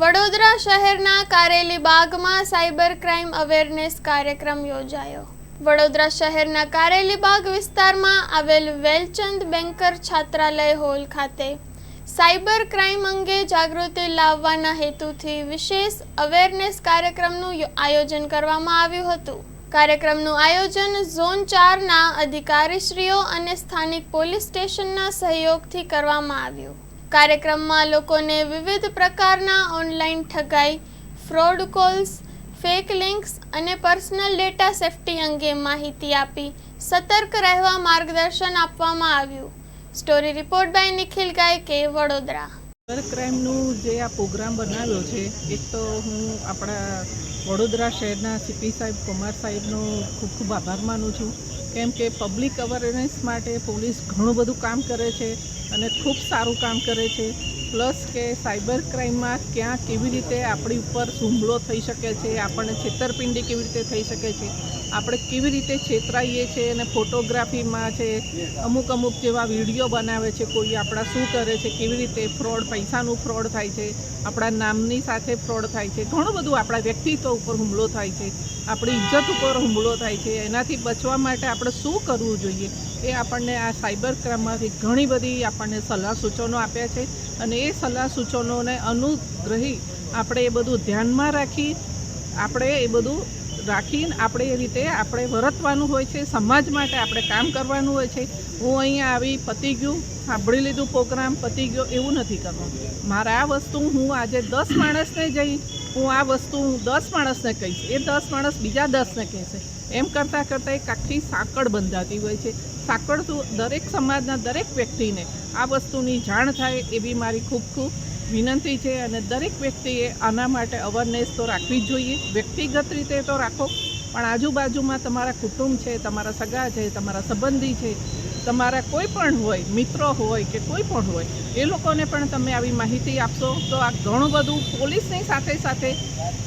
વડોદરા શહેરના કારેલી બાગમાં cyber crime awareness કાર્યક્રમ યોજાયો. વડોદરા શહેરના કારેલી બાગ વિસ્તારમાં આવેલ વેલચંદ બેન્કર છાત્રાલય હોલ ખાતે સાયબર ક્રાઇમ અંગે જાગૃતિ લાવવાના હેતુથી વિશેષ અવેરનેસ કાર્યક્રમનું આયોજન કરવામાં આવ્યું હતું. કાર્યક્રમનું આયોજન ઝોન ચારના અધિકારીશ્રીઓ અને સ્થાનિક પોલીસ સ્ટેશનના સહયોગથી કરવામાં આવ્યું. કાર્યક્રમમાં લોકોને વિવિધ પ્રકારના ઓનલાઈન ઠગાઈ, ફ્રોડ કોલ્સ, ફેક લિંક્સ અને પર્સનલ ડેટા સેફટી અંગે માહિતી આપી સતર્ક રહેવા માર્ગદર્શન આપવામાં આવ્યું. Story report by Nikhil Gayke, Vadodara. Cyber ક્રાઇમનું જે આ પ્રોગ્રામ બનાવ્યો છે, એક તો હું આપણા વડોદરા શહેરના સીપી સાહેબ, કુમાર સાહેબનો ખૂબ ખૂબ આભાર માનું છું. કેમ કે પબ્લિક અવેરનેસ માટે પોલીસ ઘણું બધું કામ કરે છે. અને ખૂબ સારું કામ કરે છે. પ્લસ કે સાયબર ક્રાઇમમાં ક્યાં કેવી રીતે આપણી ઉપર હુમલો થઈ શકે છે, આપણને છેતરપિંડી કેવી રીતે થઈ શકે છે, આપણે કેવી રીતે છેતરાઈએ છીએ અને ફોટોગ્રાફીમાં છે, અમુક અમુક જેવા વીડિયો બનાવે છે, કોઈ આપણા શું કરે છે, કેવી રીતે ફ્રોડ, પૈસાનું ફ્રોડ થાય છે, આપણા નામની સાથે ફ્રોડ થાય છે, ઘણું બધું આપણા વ્યક્તિત્વ ઉપર હુમલો થાય છે, આપણી ઇજ્જત ઉપર હુમલો થાય છે, એનાથી બચવા માટે આપણે શું કરવું જોઈએ? એ આપણને આ સાયબર ક્રાઇમમાંથી ઘણી બધી આપણને સલાહ સૂચનો આપ્યા છે અને એ સલાહ સૂચનોને અનુગ્રહી આપણે એ બધું ધ્યાનમાં રાખી આપણે એ બધું રાખીને આપણે એ રીતે આપણે વર્તવાનું હોય છે, સમાજ માટે આપણે કામ કરવાનું હોય છે. હું અહીંયા આવી પતી ગયું, સાંભળી લીધું પ્રોગ્રામ, પતી ગયો, એવું નથી કરવાનું. મારે આ વસ્તુ હું આજે દસ માણસને જઈ, હું આ વસ્તુ હું દસ માણસને કહીશ, એ દસ માણસ બીજા દસને કહેશે. એમ કરતાં કરતાં એક આખી સાંકળ બંધાતી હોય છે. સાંકળ તો દરેક સમાજના દરેક વ્યક્તિને આ વસ્તુની જાણ થાય એવી મારી ખૂબ ખૂબ વિનંતી છે અને દરેક વ્યક્તિએ આના માટે અવેરનેસ તો રાખવી જ જોઈએ. વ્યક્તિગત રીતે તો રાખો, પણ આજુબાજુમાં તમારા કુટુંબ છે, તમારા સગા છે, તમારા સંબંધી છે તમારા કોઈ પણ હોય, મિત્રો હોય કે કોઈ પણ હોય, એ લોકોને પણ તમે આવી માહિતી આપશો. તો આ ઘણું બધું પોલીસની સાથે સાથે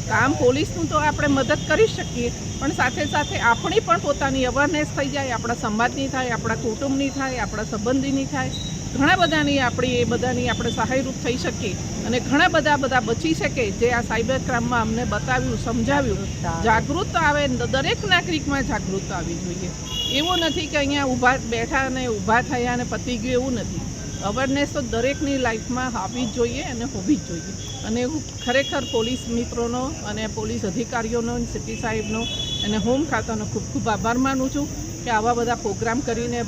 કામ પોલીસનું તો આપણે મદદ કરી શકીએ, પણ સાથે સાથે આપણી પણ પોતાની અવેરનેસ થઈ જાય, આપણા સમાજની થાય, આપણા કુટુંબની થાય, આપણા સંબંધીની થાય. ઘણા બધાની આપણી એ બધાની આપણે સહાયરૂપ થઈ શકીએ અને ઘણા બધા બધા બચી શકે જે આ સાયબર ક્રાઇમમાં અમને બતાવ્યું સમજાવ્યું. જાગૃત આવે દરેક નાગરિકમાં જાગૃતતા આવવી જોઈએ. એવું નથી કે અહીંયા ઊભા બેઠા અને ઊભા થયા અને પતી ગયું એવું નથી. અવેરનેસ તો દરેકની લાઈફમાં આવવી જ જોઈએ અને હોવી જ જોઈએ. અને હું ખરેખર પોલીસ મિત્રોનો અને પોલીસ અધિકારીઓનો સિટી સાહેબનો અને હોમ ખાતાનો ખૂબ ખૂબ આભાર માનું છું કે આવા બધા પ્રોગ્રામ કરીને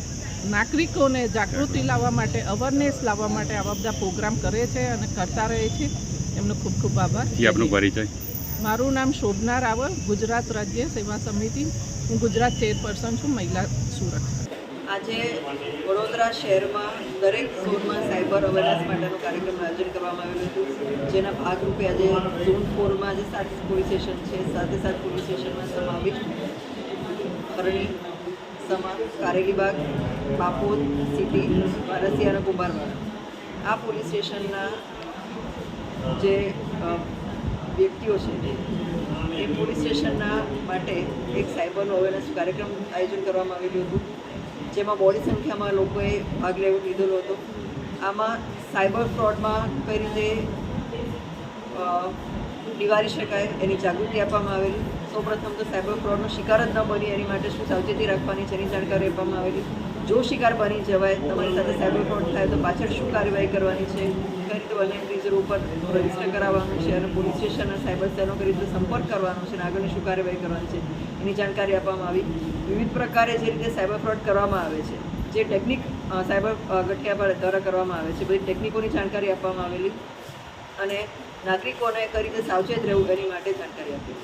નાગરિકોને જાગૃતિ લાવવા માટે અવેરનેસ લાવવા માટે આવા બધા પ્રોગ્રામ કરે છે અને કરતા રહે છે. એમનો ખૂબ ખૂબ આભાર. આપનો પરિચય. મારું નામ શોભના રાવલ ગુજરાત રાજ્ય સેવા સમિતિ. હું ગુજરાત ચેરપર્સન છું મહિલા સુરક્ષા. આજે વડોદરા શહેરમાં દરેક ઝોનમાં સાયબર અવેરનેસ માટેનો કાર્યક્રમ આયોજન કરવામાં આવેલું હતું. જેના ભાગરૂપે આજે ઝોન ફોરમાં જે સાત પોલીસ સ્ટેશન છે. સાથે સાત પોલીસ સ્ટેશનમાં સમાવિષ્ટ. હરણી સમા કારેલીબાગ બાપોદ સિટી વારસિયા અને કુંભારવાડા. આ પોલીસ સ્ટેશનના જે વ્યક્તિઓ છે, એ પોલીસ સ્ટેશનના માટે એક સાયબરનો અવેરનેસ કાર્યક્રમ આયોજન કરવામાં આવેલું હતું, જેમાં બોડી સંખ્યામાં લોકોએ ભાગ લેવો લીધેલો હતો. આમાં સાયબર ફ્રોડમાં કઈ રીતે નિવારી શકાય એની જાગૃતિ આપવામાં આવેલી. સૌપ્રથમ તો સાયબર ફ્રોડનો શિકાર જ ન બની, એની માટે શું સાવચેતી રાખવાની છે એની જાણકારી આપવામાં આવેલી. જો શિકાર બની જવાય, તમારી સાથે સાયબર ફ્રોડ થાય તો પાછળ શું કાર્યવાહી કરવાની છે? કઈ રીતે ઓનલાઈન ટીચર ઉપર રજિસ્ટર કરાવવાનું છે અને પોલીસ સ્ટેશન અને સાયબર સેલનો કઈ રીતે સંપર્ક કરવાનો છે અને આગળની શું કાર્યવાહી કરવાની છે, એની જાણકારી આપવામાં આવી. વિવિધ પ્રકારે જે રીતે સાયબર ફ્રોડ કરવામાં આવે છે, જે ટેકનિક સાયબર ગઠિયા દ્વારા કરવામાં આવે છે, બધી ટેકનિકોની જાણકારી આપવામાં આવેલી અને નાગરિકોને કઈ રીતે સાવચેત રહેવું એની માટે જાણકારી આપી.